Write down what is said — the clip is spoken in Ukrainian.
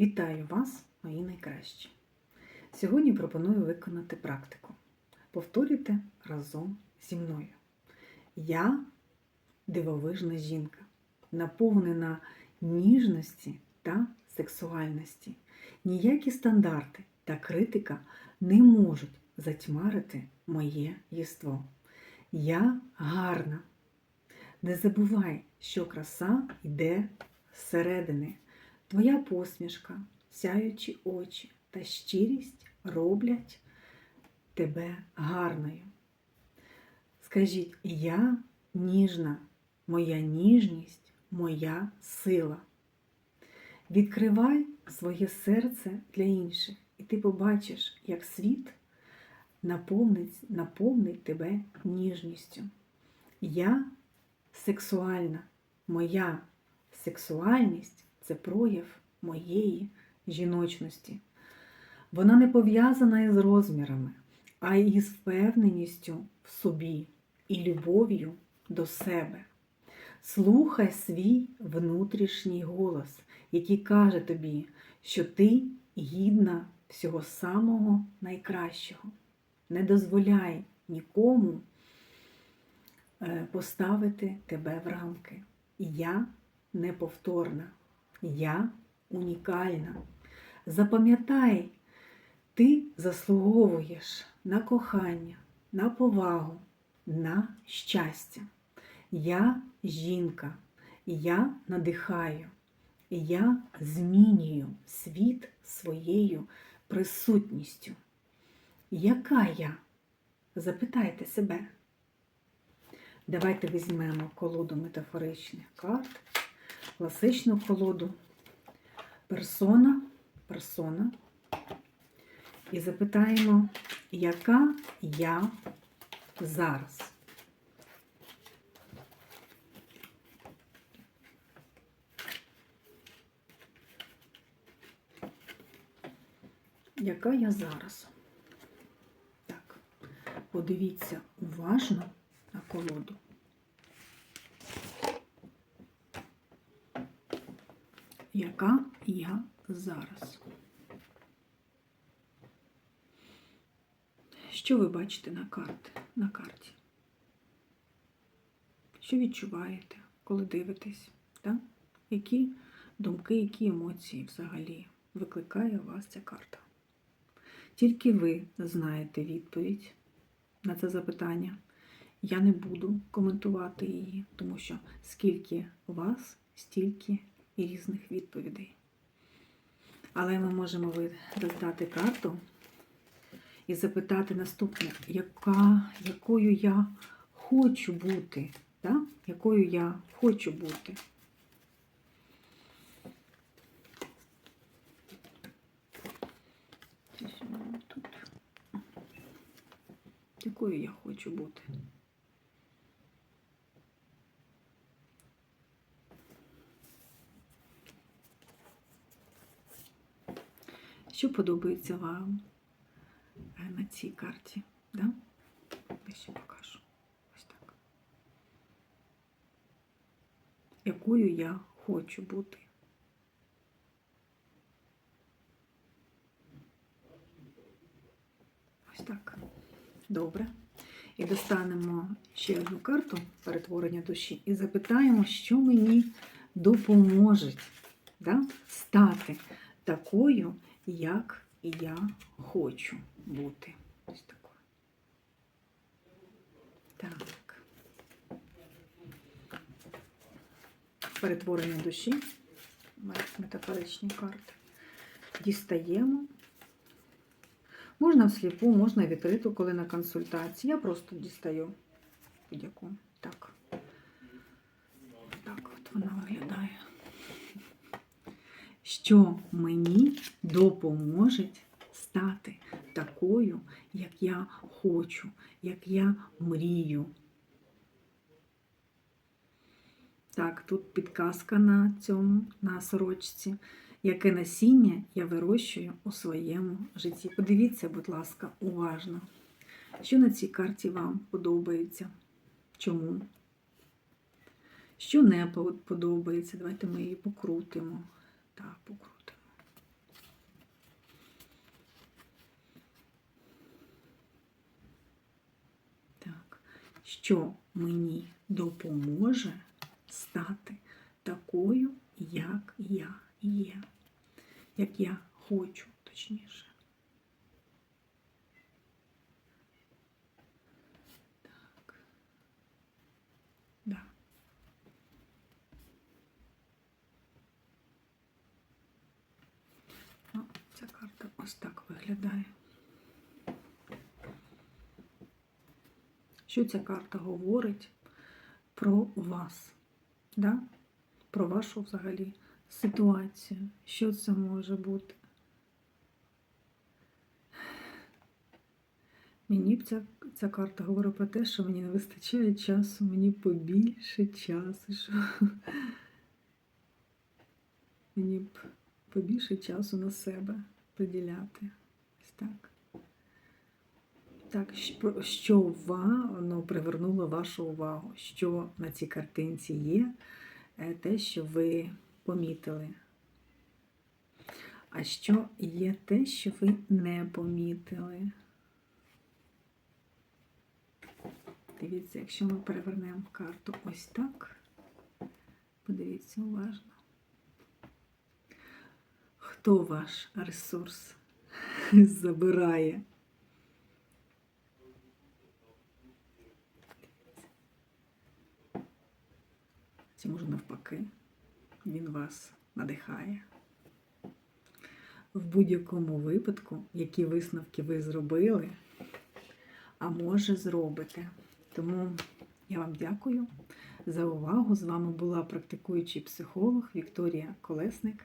Вітаю вас, мої найкращі! Сьогодні пропоную виконати практику. Повторюйте разом зі мною. Я дивовижна жінка, наповнена ніжності та сексуальності. Ніякі стандарти та критика не можуть затьмарити моє єство. Я гарна. Не забувай, що краса йде зсередини. Твоя посмішка, сяючі очі та щирість роблять тебе гарною. Скажіть, я ніжна, моя ніжність, моя сила. Відкривай своє серце для інших, і ти побачиш, як світ наповнить, наповнить тебе ніжністю. Я сексуальна, моя сексуальність це прояв моєї жіночності. Вона не пов'язана із розмірами, а із впевненістю в собі і любов'ю до себе. Слухай свій внутрішній голос, який каже тобі, що ти гідна всього самого найкращого. Не дозволяй нікому е, поставити тебе в рамки. Я неповторна, я унікальна. Запам'ятай, ти заслуговуєш на кохання, на повагу, на щастя. Я жінка, я надихаю, я змінюю світ своєю присутністю. Яка я? Запитайте себе. Давайте візьмемо колоду метафоричних карт, класичну колоду, персона, персона. І запитаємо, яка я зараз? Яка я зараз? Так, подивіться уважно на колоду. Яка я зараз? Що ви бачите на карті? На карті? Що відчуваєте, коли дивитесь? Так? Які думки, які емоції взагалі викликає у вас ця карта? Тільки ви знаєте відповідь на це запитання. Я не буду коментувати її, тому що скільки вас, стільки і різних відповідей. Але ми можемо роздати карту і запитати наступне, яка, якою я хочу бути, да? якою я хочу бути. Якою я хочу бути. Що подобається вам е, на цій карті? Да? Я ще покажу. Ось так. Якою я хочу бути. Ось так. Добре. І достанемо ще одну карту перетворення душі і запитаємо, що мені допоможе да, стати такою, як я хочу бути. Ось такою. Так. Перетворення душі. Метафоричні карти. Дістаємо. Можна всліпу, можна відкриту, коли на консультації. Я просто дістаю будь-яку. Так. Так от вона виглядає. Що мені допоможе стати такою, як я хочу, як я мрію. Так, тут підказка на цьому, на сорочці яке насіння я вирощую у своєму житті. Подивіться, будь ласка, уважно, що на цій карті вам подобається. Чому? Що не подобається? Давайте ми її покрутимо. Так, покрутимо. Так, що мені допоможе стати такою, як я є, як я хочу, точніше. Ось так виглядає. Що ця карта говорить про вас? Да? Про вашу взагалі ситуацію. Що це може бути? Мені б ця, ця карта говорить про те, що мені не вистачає часу, мені побільше часу. Що... Мені б побільше часу на себе приділяти. Ось так. Так, що- що воно привернуло вашу увагу? Що на цій картинці є? Е, Те, що ви помітили. А що є те, що ви не помітили? Дивіться, якщо ми перевернемо карту ось так, подивіться уважно. Хто ваш ресурс забирає? Чи може навпаки, він вас надихає. В будь-якому випадку, які висновки ви зробили, а може зробите. Тому я вам дякую за увагу. З вами була практикуючий психолог Вікторія Колесник.